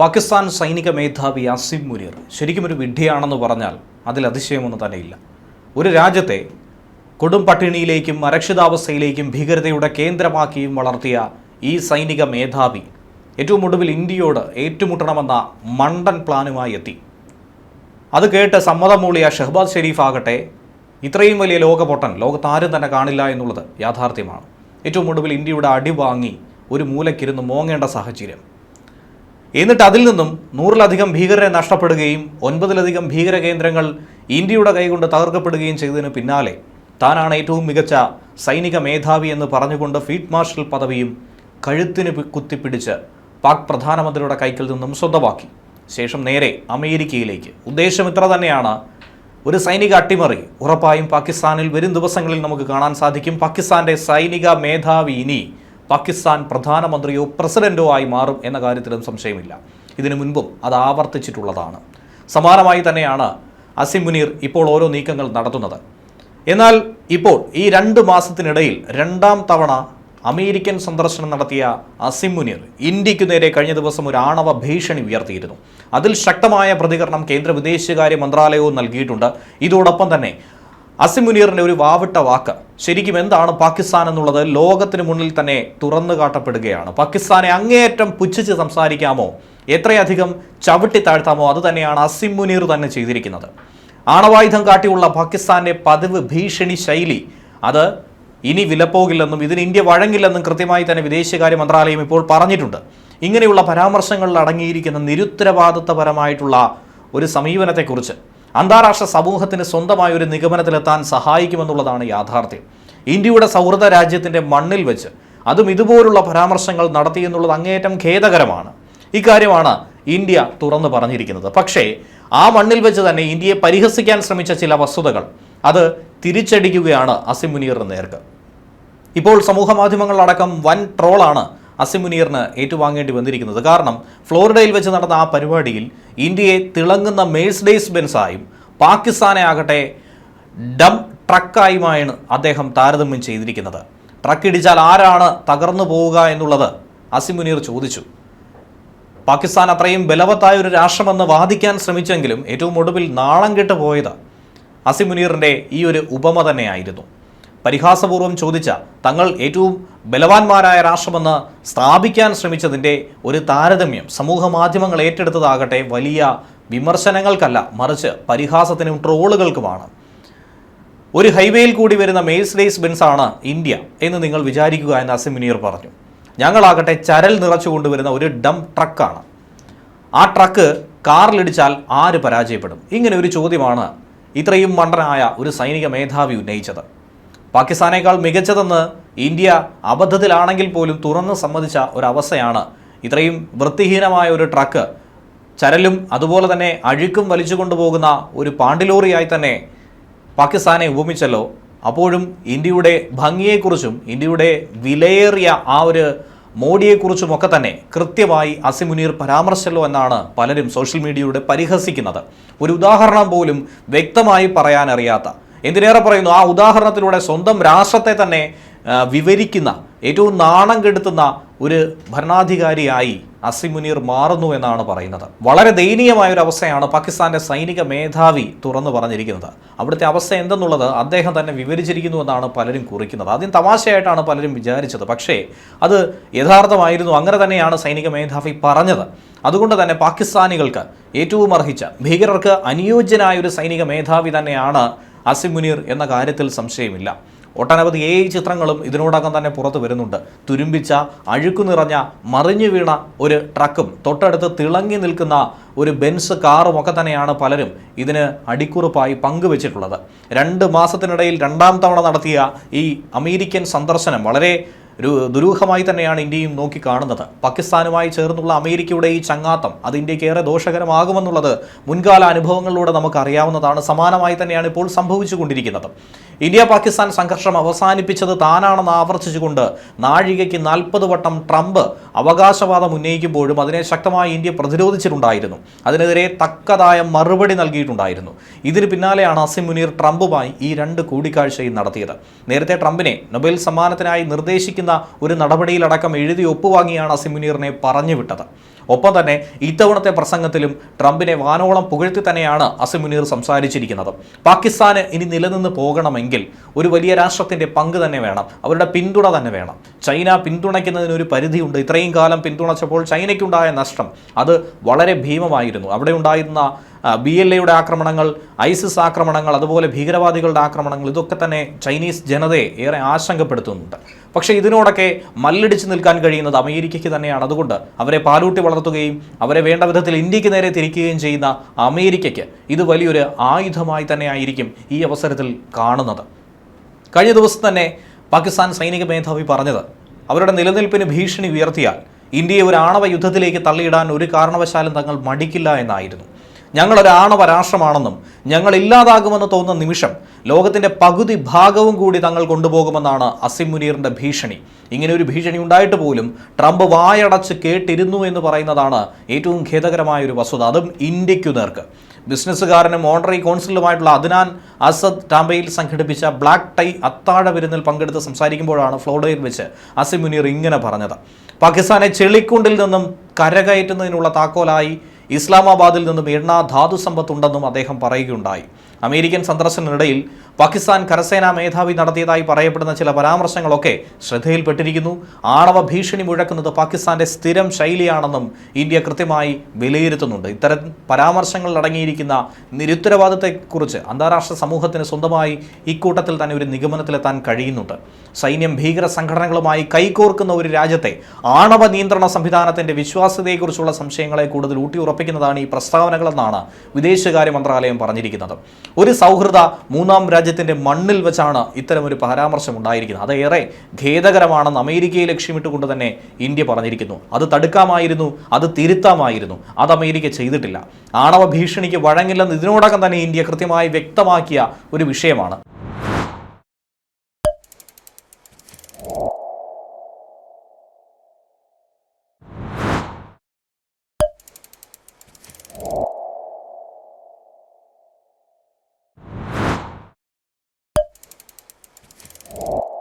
പാകിസ്ഥാൻ സൈനിക മേധാവി അസിം മുനീർ ശരിക്കും ഒരു വിഡ്ഢിയാണെന്ന് പറഞ്ഞാൽ അതിൽ അതിശയമൊന്നും തന്നെയില്ല. ഒരു രാജ്യത്തെ കൊടും പട്ടിണിയിലേക്കും അരക്ഷിതാവസ്ഥയിലേക്കും ഭീകരതയുടെ കേന്ദ്രമാക്കിയും വളർത്തിയ ഈ സൈനിക മേധാവി ഏറ്റവും ഒടുവിൽ ഇന്ത്യയോട് ഏറ്റുമുട്ടണമെന്ന മണ്ടൻ പ്ലാനുമായി എത്തി. അത് കേട്ട് സമ്മതം മൂളിയ ഷഹബാസ് ഷെരീഫ് ആകട്ടെ ഇത്രയും വലിയ ലോകപൊട്ടൻ ലോകത്ത് ആരും തന്നെ കാണില്ല എന്നുള്ളത് യാഥാർത്ഥ്യമാണ്. ഏറ്റവും ഒടുവിൽ ഇന്ത്യയുടെ അടിവാങ്ങി ഒരു മൂലക്കിരുന്ന് മോങ്ങേണ്ട സാഹചര്യം. എന്നിട്ട് അതിൽ നിന്നും നൂറിലധികം ഭീകരരെ നഷ്ടപ്പെടുകയും ഒൻപതിലധികം ഭീകര കേന്ദ്രങ്ങൾ ഇന്ത്യയുടെ കൈകൊണ്ട് തകർക്കപ്പെടുകയും ചെയ്തതിന് പിന്നാലെ താനാണ് ഏറ്റവും മികച്ച സൈനിക മേധാവി എന്ന് പറഞ്ഞുകൊണ്ട് ഫീൽഡ് മാർഷൽ പദവിയും കഴുത്തിന് കുത്തിപ്പിടിച്ച് പാക് പ്രധാനമന്ത്രിയുടെ കൈക്കിൽ നിന്നും സ്വന്തമാക്കി. ശേഷം നേരെ അമേരിക്കയിലേക്ക്. ഉദ്ദേശം ഇത്ര തന്നെയാണ്. ഒരു സൈനിക അട്ടിമറി ഉറപ്പായും പാകിസ്ഥാനിൽ വരും ദിവസങ്ങളിൽ നമുക്ക് കാണാൻ സാധിക്കും. പാകിസ്ഥാന്റെ സൈനിക മേധാവി ഇനി പാകിസ്ഥാൻ പ്രധാനമന്ത്രിയോ പ്രസിഡന്റോ ആയി മാറും എന്ന കാര്യത്തിലും സംശയമില്ല. ഇതിനു മുൻപും അത് ആവർത്തിച്ചിട്ടുള്ളതാണ്. സമാനമായി തന്നെയാണ് അസിം മുനീർ ഇപ്പോൾ ഓരോ നീക്കങ്ങൾ നടത്തുന്നത്. എന്നാൽ ഇപ്പോൾ ഈ രണ്ട് മാസത്തിനിടയിൽ രണ്ടാം തവണ അമേരിക്കൻ സന്ദർശനം നടത്തിയ അസിം മുനീർ ഇന്ത്യയ്ക്ക് നേരെ കഴിഞ്ഞ ദിവസം ഒരു ആണവ ഭീഷണി ഉയർത്തിയിരുന്നു. അതിൽ ശക്തമായ പ്രതികരണം കേന്ദ്ര വിദേശകാര്യ മന്ത്രാലയവും നൽകിയിട്ടുണ്ട്. ഇതോടൊപ്പം തന്നെ അസിം മുനീറിന്റെ ഒരു വാവിട്ട വാക്ക്. ശരിക്കും എന്താണ് പാകിസ്ഥാൻ എന്നുള്ളത് ലോകത്തിന് മുന്നിൽ തന്നെ തുറന്നു കാട്ടപ്പെടുകയാണ്. പാകിസ്ഥാനെ അങ്ങേയറ്റം പുച്ഛിച്ച് സംസാരിക്കാമോ? എത്രയധികം ചവിട്ടി താഴ്ത്താമോ? അത് തന്നെയാണ് അസിം മുനീർ തന്നെ ചെയ്തിരിക്കുന്നത്. ആണവായുധം കാട്ടിയുള്ള പാകിസ്ഥാന്റെ പതിവ് ഭീഷണി ശൈലി. അത് ഇനി വിലപ്പോകില്ലെന്നും ഇതിന് ഇന്ത്യ വഴങ്ങില്ലെന്നും കൃത്യമായി തന്നെ വിദേശകാര്യ മന്ത്രാലയം ഇപ്പോൾ പറഞ്ഞിട്ടുണ്ട്. ഇങ്ങനെയുള്ള പരാമർശങ്ങളിൽ അടങ്ങിയിരിക്കുന്ന നിരുത്തരവാദിത്തപരമായിട്ടുള്ള ഒരു സമീപനത്തെക്കുറിച്ച്. അന്താരാഷ്ട്ര സമൂഹത്തിന് സ്വന്തമായ ഒരു നിഗമനത്തിലെത്താൻ സഹായിക്കുമെന്നുള്ളതാണ് യാഥാർത്ഥ്യം. ഇന്ത്യയുടെ സൗഹൃദ രാജ്യത്തിന്റെ മണ്ണിൽ വെച്ച് അതും ഇതുപോലുള്ള പരാമർശങ്ങൾ നടത്തിയെന്നുള്ളത് അങ്ങേയറ്റം ഖേദകരമാണ്. ഇക്കാര്യമാണ് ഇന്ത്യ തുറന്നു പറഞ്ഞിരിക്കുന്നത്. പക്ഷേ ആ മണ്ണിൽ വെച്ച് തന്നെ ഇന്ത്യയെ പരിഹസിക്കാൻ ശ്രമിച്ച ചില വസ്തുതകൾ അത് തിരിച്ചടിക്കുകയാണ് അസിം മുനീറിന് നേർക്ക്. ഇപ്പോൾ സമൂഹ മാധ്യമങ്ങളിലടക്കം വൻ ട്രോളാണ് അസിം മുനീറിന് ഏറ്റുവാങ്ങേണ്ടി വന്നിരിക്കുന്നത്. കാരണം ഫ്ലോറിഡയിൽ വെച്ച് നടന്ന ആ പരിപാടിയിൽ ഇന്ത്യയെ തിളങ്ങുന്ന മേഴ്സ്ഡേസ് ബെൻസായും പാകിസ്ഥാനെ ആകട്ടെ ഡം ട്രക്കായുമാണ് അദ്ദേഹം താരതമ്യം ചെയ്തിരിക്കുന്നത്. ട്രക്ക് ഇടിച്ചാൽ ആരാണ് തകർന്നു പോവുക എന്നുള്ളത് അസിമുനീർ ചോദിച്ചു. പാകിസ്ഥാൻ അത്രയും ബലവത്തായ ഒരു രാഷ്ട്രമെന്ന് വാദിക്കാൻ ശ്രമിച്ചെങ്കിലും ഏറ്റവും ഒടുവിൽ നാളം കെട്ട് പോയത് അസിമുനീറിന്റെ ഈ ഒരു ഉപമ തന്നെയായിരുന്നു. പരിഹാസപൂർവം ചോദിച്ച തങ്ങൾ ഏറ്റവും ബലവാന്മാരായ രാഷ്ട്രമെന്ന് സ്ഥാപിക്കാൻ ശ്രമിച്ചതിന്റെ ഒരു താരതമ്യം സമൂഹ മാധ്യമങ്ങൾ ഏറ്റെടുത്തതാകട്ടെ വലിയ വിമർശനങ്ങൾക്കല്ല മറിച്ച് പരിഹാസത്തിനും ട്രോളുകൾക്കുമാണ്. ഒരു ഹൈവേയിൽ കൂടി വരുന്ന മേഴ്സ്ഡേസ് ബെൻസാണ് ഇന്ത്യ എന്ന് നിങ്ങൾ വിചാരിക്കുക എന്ന് അസിമിനിയർ പറഞ്ഞു. ഞങ്ങളാകട്ടെ ചരൽ നിറച്ചു കൊണ്ടുവരുന്ന ഒരു ഡം ട്രക്കാണ്. ആ ട്രക്ക് കാറിലിടിച്ചാൽ ആര് പരാജയപ്പെടും? ഇങ്ങനെ ഒരു ചോദ്യമാണ് ഇത്രയും മണ്ടനായ ഒരു സൈനിക മേധാവി ഉന്നയിച്ചത്. പാകിസ്ഥാനേക്കാൾ മികച്ചതെന്ന് ഇന്ത്യ അബദ്ധത്തിലാണെങ്കിൽ പോലും തുറന്ന് സമ്മതിച്ച ഒരവസ്ഥയാണ്. ഇത്രയും വൃത്തിഹീനമായ ഒരു ട്രക്ക് ചരലും അതുപോലെ തന്നെ അഴുക്കും വലിച്ചു കൊണ്ടുപോകുന്ന ഒരു പാണ്ടിലോറിയായി തന്നെ പാകിസ്ഥാനെ ഉപമിച്ചല്ലോ. അപ്പോഴും ഇന്ത്യയുടെ ഭംഗിയെക്കുറിച്ചും ഇന്ത്യയുടെ വിലയേറിയ ആ ഒരു മോഡിയെക്കുറിച്ചുമൊക്കെ തന്നെ കൃത്യമായി അസിമുനീർ പരാമർശല്ലോ എന്നാണ് പലരും സോഷ്യൽ മീഡിയയുടെ പരിഹസിക്കുന്നത്. ഒരു ഉദാഹരണം പോലും വ്യക്തമായി പറയാനറിയാത്ത എന്തിനേറെ പറയുന്നു? ആ ഉദാഹരണത്തിലൂടെ സ്വന്തം രാഷ്ട്രത്തെ തന്നെ വിവരിക്കുന്ന ഏറ്റവും നാണം കെടുത്തുന്ന ഒരു ഭരണാധികാരിയായി അസിമുനീർ മാറുന്നു എന്നാണ് പറയുന്നത്. വളരെ ദയനീയമായ ഒരു അവസ്ഥയാണ് പാകിസ്ഥാന്റെ സൈനിക മേധാവി തുറന്നു പറഞ്ഞിരിക്കുന്നത്. അവിടുത്തെ അവസ്ഥ എന്തെന്നുള്ളത് അദ്ദേഹം തന്നെ വിവരിച്ചിരിക്കുന്നു എന്നാണ് പലരും കുറിക്കുന്നത്. ആദ്യം തമാശയായിട്ടാണ് പലരും വിചാരിച്ചത്. പക്ഷേ അത് യഥാർത്ഥമായിരുന്നു. അങ്ങനെ തന്നെയാണ് സൈനിക മേധാവി പറഞ്ഞത്. അതുകൊണ്ട് തന്നെ പാകിസ്ഥാനികൾക്ക് ഏറ്റവും അർഹിച്ച ഭീകരർക്ക് അനുയോജ്യനായ ഒരു സൈനിക മേധാവി തന്നെയാണ് അസിം മുനീർ എന്ന കാര്യത്തിൽ സംശയമില്ല. ഒട്ടനവധി എ ചിത്രങ്ങളും ഇതിനോടകം തന്നെ പുറത്തു വരുന്നുണ്ട്. തുരുമ്പിച്ച അഴുക്കു നിറഞ്ഞ മറിഞ്ഞു വീണ ഒരു ട്രക്കും തൊട്ടടുത്ത് തിളങ്ങി നിൽക്കുന്ന ഒരു ബെൻസ് കാറും ഒക്കെ തന്നെയാണ് പലരും ഇതിന് അടിക്കുറിപ്പായി പങ്കുവച്ചിട്ടുള്ളത്. രണ്ട് മാസത്തിനിടയിൽ രണ്ടാം തവണ നടത്തിയ ഈ അമേരിക്കൻ സന്ദർശനം വളരെ ഒരു ദുരൂഹമായി തന്നെയാണ് ഇന്ത്യയും നോക്കി കാണുന്നത്. പാകിസ്ഥാനുമായി ചേർന്നുള്ള അമേരിക്കയുടെ ഈ ചങ്ങാത്തം അത് ഇന്ത്യയ്ക്ക് ഏറെ ദോഷകരമാകുമെന്നുള്ളത് മുൻകാല അനുഭവങ്ങളിലൂടെ നമുക്ക് അറിയാവുന്നതാണ് സമാനമായി തന്നെയാണ് ഇപ്പോൾ സംഭവിച്ചുകൊണ്ടിരിക്കുന്നത്. ഇന്ത്യ പാകിസ്ഥാൻ സംഘർഷം അവസാനിപ്പിച്ചത് താനാണെന്ന് ആവർത്തിച്ചുകൊണ്ട് നാഴികയ്ക്ക് നാൽപ്പത് വട്ടം ട്രംപ് അവകാശവാദം ഉന്നയിക്കുമ്പോഴും അതിനെ ശക്തമായി ഇന്ത്യ പ്രതിരോധിച്ചിട്ടുണ്ടായിരുന്നു. അതിനെതിരെ തക്കതായ മറുപടി നൽകിയിട്ടുണ്ടായിരുന്നു. ഇതിന് പിന്നാലെയാണ് അസിം മുനീർ ട്രംപുമായി ഈ രണ്ട് കൂടിക്കാഴ്ചയും നടത്തിയത്. നേരത്തെ ട്രംപിനെ നൊബേൽ സമ്മാനത്തിനായി നിർദ്ദേശിക്കുന്ന അനുകൂലിക്കുന്ന ഒരു നടപടിയിലടക്കം എഴുതി ഒപ്പുവാങ്ങിയാണ് അസിം മുനീറിനെ പറഞ്ഞു വിട്ടത് ഒപ്പം തന്നെ ഇത്തവണത്തെ പ്രസംഗത്തിലും ട്രംപിനെ വാനോളം പുകഴ്ത്തി തന്നെയാണ് അസിം മുനീർ സംസാരിച്ചിരിക്കുന്നത്. പാകിസ്ഥാന് ഇനി നിലനിന്ന് പോകണമെങ്കിൽ ഒരു വലിയ രാഷ്ട്രത്തിന്റെ പങ്ക് തന്നെ വേണം. അവരുടെ പിന്തുണ തന്നെ വേണം. ചൈന പിന്തുണയ്ക്കുന്നതിനൊരു പരിധിയുണ്ട്. ഇത്രയും കാലം പിന്തുണച്ചപ്പോൾ ചൈനയ്ക്കുണ്ടായ നഷ്ടം അത് വളരെ ഭീമമായിരുന്നു. അവിടെ ഉണ്ടായിരുന്ന ബി എൽ എയുടെ ആക്രമണങ്ങൾ ഐസിസ് ആക്രമണങ്ങൾ അതുപോലെ ഭീകരവാദികളുടെ ആക്രമണങ്ങൾ ഇതൊക്കെ തന്നെ ചൈനീസ് ജനതയെ ഏറെ ആശങ്കപ്പെടുത്തുന്നുണ്ട്. പക്ഷേ ഇതിനോടൊക്കെ മല്ലടിച്ച് നിൽക്കാൻ കഴിയുന്നത് അമേരിക്കയ്ക്ക് തന്നെയാണ്. അതുകൊണ്ട് അവരെ പാലൂട്ടി വളർത്തുകയും അവരെ വേണ്ട വിധത്തിൽ ഇന്ത്യയ്ക്ക് നേരെ തിരിക്കുകയും ചെയ്യുന്ന അമേരിക്കയ്ക്ക് ഇത് വലിയൊരു ആയുധമായി തന്നെ ആയിരിക്കും ഈ അവസരത്തിൽ കാണുന്നത്. കഴിഞ്ഞ ദിവസം തന്നെ പാകിസ്ഥാൻ സൈനിക മേധാവി പറഞ്ഞത് അവരുടെ നിലനിൽപ്പിന് ഭീഷണി ഉയർത്തിയാൽ ഇന്ത്യയെ ഒരു ആണവ യുദ്ധത്തിലേക്ക് തള്ളിയിടാൻ ഒരു കാരണവശാലും തങ്ങൾ മടിക്കില്ല എന്നായിരുന്നു. ഞങ്ങളൊരു ആണവ രാഷ്ട്രമാണെന്നും ഞങ്ങൾ ഇല്ലാതാകുമെന്ന് തോന്നുന്ന നിമിഷം ലോകത്തിന്റെ പകുതി ഭാഗവും കൂടി തങ്ങൾ കൊണ്ടുപോകുമെന്നാണ് അസിം മുനീറിന്റെ ഭീഷണി. ഇങ്ങനെ ഒരു ഭീഷണി ഉണ്ടായിട്ട് പോലും ട്രംപ് വായടച്ച് കേട്ടിരുന്നു എന്ന് പറയുന്നതാണ് ഏറ്റവും ഖേദകരമായ ഒരു വസ്തുത. അതും ഇന്ത്യക്കു നേർക്ക്. ബിസിനസ്സുകാരനും ഓണററി കൗൺസിലുമായിട്ടുള്ള അദ്നാൻ അസദ് ടാംബയിൽ സംഘടിപ്പിച്ച ബ്ലാക്ക് ടൈ അത്താഴ വിരുന്നിൽ പങ്കെടുത്ത് സംസാരിക്കുമ്പോഴാണ് ഫ്ലോറിഡയിൽ വെച്ച് അസിം മുനീർ ഇങ്ങനെ പറഞ്ഞത്. പാകിസ്ഥാനെ ചെളിക്കുണ്ടിൽ നിന്നും കരകയറ്റുന്നതിനുള്ള താക്കോലായി ഇസ്ലാമാബാദിൽ നിന്നും എണ്ണ ധാതു സമ്പത്തുണ്ടെന്നും അദ്ദേഹം പറയുകയുണ്ടായി. അമേരിക്കൻ സന്ദർശനത്തിനിടയിൽ പാകിസ്ഥാൻ കരസേനാ മേധാവി നടത്തിയതായി പറയപ്പെടുന്ന ചില പരാമർശങ്ങളൊക്കെ ശ്രദ്ധയിൽപ്പെട്ടിരിക്കുന്നു. ആണവ ഭീഷണി മുഴക്കുന്നത് പാകിസ്ഥാന്റെ സ്ഥിരം ശൈലിയാണെന്നും ഇന്ത്യ കൃത്യമായി വിലയിരുത്തുന്നുണ്ട്. ഇത്തരം പരാമർശങ്ങളിൽ അടങ്ങിയിരിക്കുന്ന നിരുത്തരവാദത്തെക്കുറിച്ച് അന്താരാഷ്ട്ര സമൂഹത്തിന് സ്വന്തമായി ഇക്കൂട്ടത്തിൽ തന്നെ ഒരു നിഗമനത്തിലെത്താൻ കഴിയുന്നുണ്ട്. സൈന്യം ഭീകര സംഘടനകളുമായി കൈകോർക്കുന്ന ഒരു രാജ്യത്തെ ആണവ നിയന്ത്രണ സംവിധാനത്തിന്റെ വിശ്വാസ്യതയെക്കുറിച്ചുള്ള സംശയങ്ങളെ കൂടുതൽ ഊട്ടിയുറപ്പിക്കുന്നതാണ് ഈ പ്രസ്താവനകളെന്നാണ് വിദേശകാര്യ മന്ത്രാലയം പറഞ്ഞിരിക്കുന്നത്. ഒരു സൗഹൃദ മൂന്നാം രാജ്യത്തിന്റെ മണ്ണിൽ വെച്ചാണ് ഇത്തരമൊരു പരാമർശം ഉണ്ടായിരിക്കുന്നത് അത് ഏറെ ഖേദകരമാണെന്ന് അമേരിക്കയെ ലക്ഷ്യമിട്ടുകൊണ്ട് തന്നെ ഇന്ത്യ പറഞ്ഞിരിക്കുന്നു. അത് തടുക്കാമായിരുന്നു അത് തിരുത്താമായിരുന്നു. അത് അമേരിക്ക ചെയ്തിട്ടില്ല. ആണവ ഭീഷണിക്ക് വഴങ്ങില്ലെന്ന് ഇതിനോടകം തന്നെ ഇന്ത്യ കൃത്യമായി വ്യക്തമാക്കിയ ഒരു വിഷയമാണ്. you.